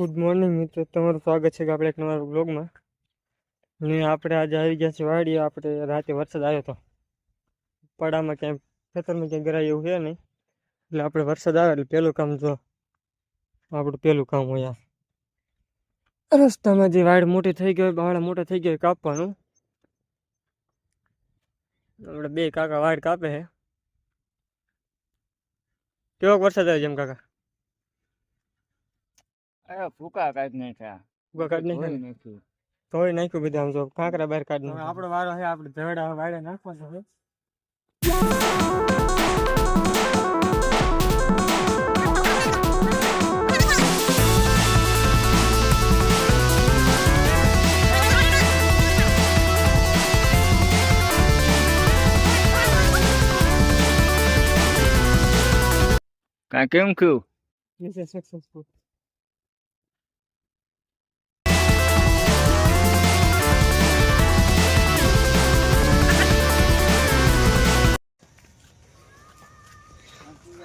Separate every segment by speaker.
Speaker 1: Good morning મિત્રો. તમારું સ્વાગત છે કે આપણે એક નવા બ્લોગમાં ને આપણે આજે આવી ગયા છીએ વાડી આપણે રાતે વરસાદ આવ્યો હતો. પડામાં ક્યાંય, ખેતરમાં ક્યાંય ગરાય એવું છે નહીં. એટલે આપણે વરસાદ આવે એટલે પહેલું કામ જો, આપણું પહેલું કામ હોય આ. રસ્તામાં જે વાડ મોટી થઈ ગઈ બાવળા મોટા થઈ ગયા કાપવાનું. આપણે બે કાકા વાડ કાપે છે. કેવો વરસાદ આવે જેમ કાકા?
Speaker 2: અરે ફૂકા કાઢ નાખ્યા.
Speaker 1: ઊભા કાઢી નાખ્યા ને?
Speaker 2: ધોઈ નાખ્યું.
Speaker 1: બધા આમ જો કાંકરા બહાર કાઢી નાખ્યા. આપણો વારો છે આપણે ઝઘડા વાડે નાખવાનો છે
Speaker 2: કેમ કયું
Speaker 1: This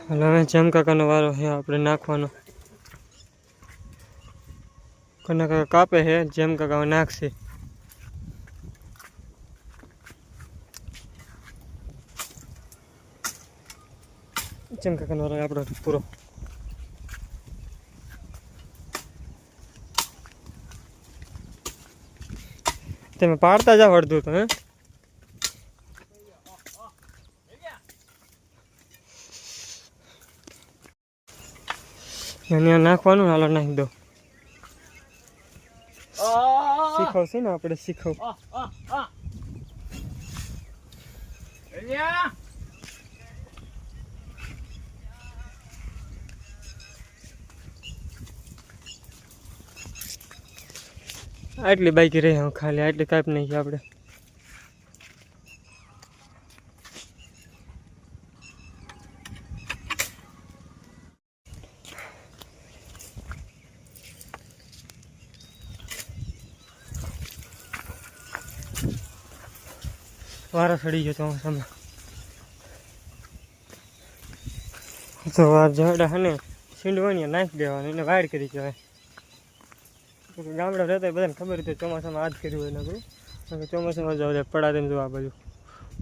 Speaker 1: હાલો હવે જેમ કાકાનો વારો છે, આપણે નાખવાનો. કના કાકા કાપે છે, જેમ નાખશે. જેમ કાકાનો વારો આપણો પૂરો. તમે પાડતા જાવ અડધું તો, હે? આ નાખવાનું હાલો નાખી દો. શીખવશે ને આપણે શીખવ. આટલી બાઈક રહી હું ખાલી આટલી કાપી નાખી આપણે. વારો સડી ગયો ચોમાસામાં તો વાર ઝાડા હે ને, સીંડવાની નાખી દેવાની, એને વાડ કરી કહેવાય. ગામડા રહેતા બધાને ખબર હતી ચોમાસામાં આ જ કર્યું હોય કે ચોમાસામાં જાવ પડા દઈને જોવા બાજુ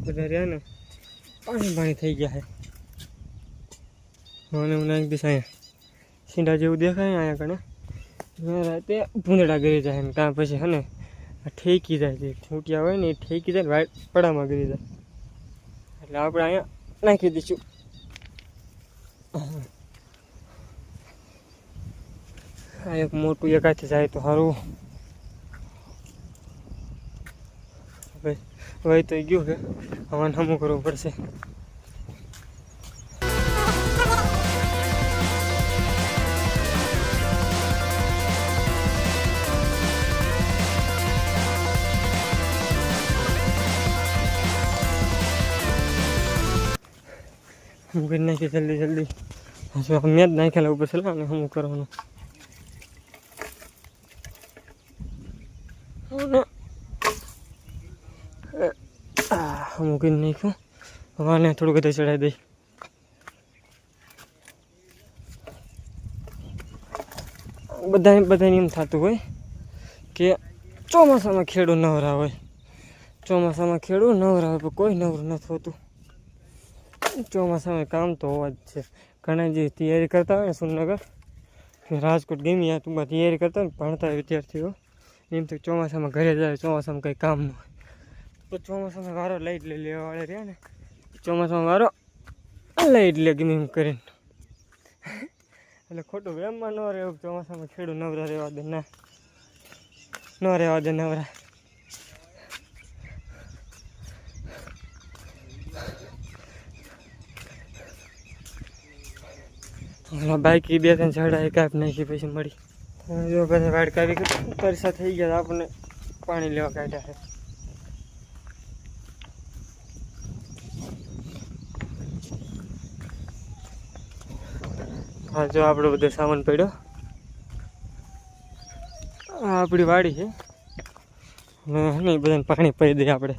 Speaker 1: બધા. રહ્યા ને, પાણી પાણી થઈ ગયા છે મને હું નાખી દઈશ અહીંયા સીંડા જેવું દેખાય અહીંયા કણે રાતે ભૂંદડા ગરી જાય ને ત્યાં પછી હે ને ઠેકી જાય જે ખૂંટિયા હોય ને એ ઠેકી જાય ને પડામાં ગરી જાય. એટલે આપણે અહીંયા નાખી દઈશું. આ એક મોટું એકાથી જાય તો સારું ભાઈ તો ગયું કે હવે હમું કરવું પડશે. હું કરી નાખી જલ્દી જલ્દી. હજુ મેં જ નાખેલા ઉપર છે અને હમું કરવાનું. મૂકીને નાખ્યું. હવાને થોડું બધું ચડાવી દઈ. બધા બધાને એમ થતું હોય કે ચોમાસામાં ખેડૂત નવરા હોય. ચોમાસામાં ખેડૂત નવરા હોય પણ કોઈ નવરું નથી હોતું. ચોમાસામાં કામ તો હોવા જ છે. ઘણા જે તૈયારી કરતા હોય ને સુરનગર રાજકોટ ગમી આ ટૂંકમાં તૈયારી કરતા હોય ને ભણતા હોય વિદ્યાર્થીઓ, એમ તો ચોમાસામાં ઘરે જાય, ચોમાસામાં કંઈ કામ ન હોય. તો ચોમાસામાં વારો લાઈટ લઈ લેવા વાળા રહ્યા ને, ચોમાસામાં વારો લાઈટ લે ગમે એમ કરીને. એટલે ખોટું વેમમાં ન રહેવું ચોમાસામાં ખેડૂત નવરા રહેવા દે, ના. ન રહેવા દે નવરા. હમણાં બાઈક બે ત્રણ ઝાડા કાપ નાખી પછી મળી. જો બધા વાડ કાઢી પરસા થઈ ગયા આપણને પાણી લેવા કાઢ્યા છે. હા, જો આપણો બધો સામાન પડ્યો. આ આપણી વાડી છે. ને, બધાને પાણી પડી દઈએ આપણે.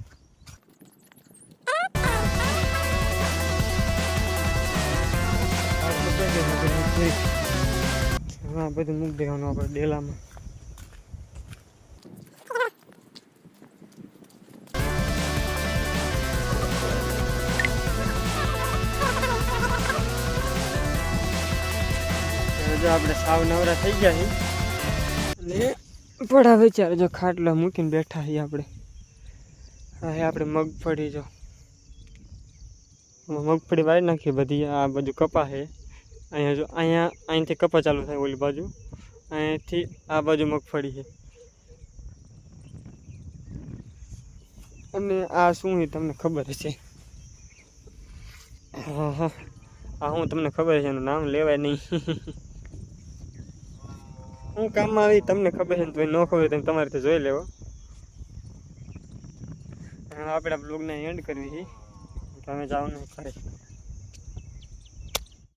Speaker 1: હા, બધું મૂકી દેવાનું આપણે ડેલામાં. જો આપણે સાવ નવરા થઈ ગયા છીએ. અને પડા વિચાર જો ખાટલા મૂકીને બેઠા છીએ આપણે. હે આપણે મગફળી જો. મગફળી વાળી નાખી, બધી આ બધું કપા છે. અહીંયા જો, અહીંયા, અહીંથી કપા ચાલુ થાય ઓલી બાજુ. અહીંયાથી આ બાજુ મગફળી છે. અને આ શું એ તમને ખબર છે? હા હા આ હું તમને ખબર છે, એનું નામ લેવાય નહીં. હું કામમાં આવી તમને ખબર છે ને તો ન ખબર તમે તમારે તો જોઈ લેવો. આપણે બ્લોગને એન્ડ કરવી છે. તમે જાઓ ને ખરે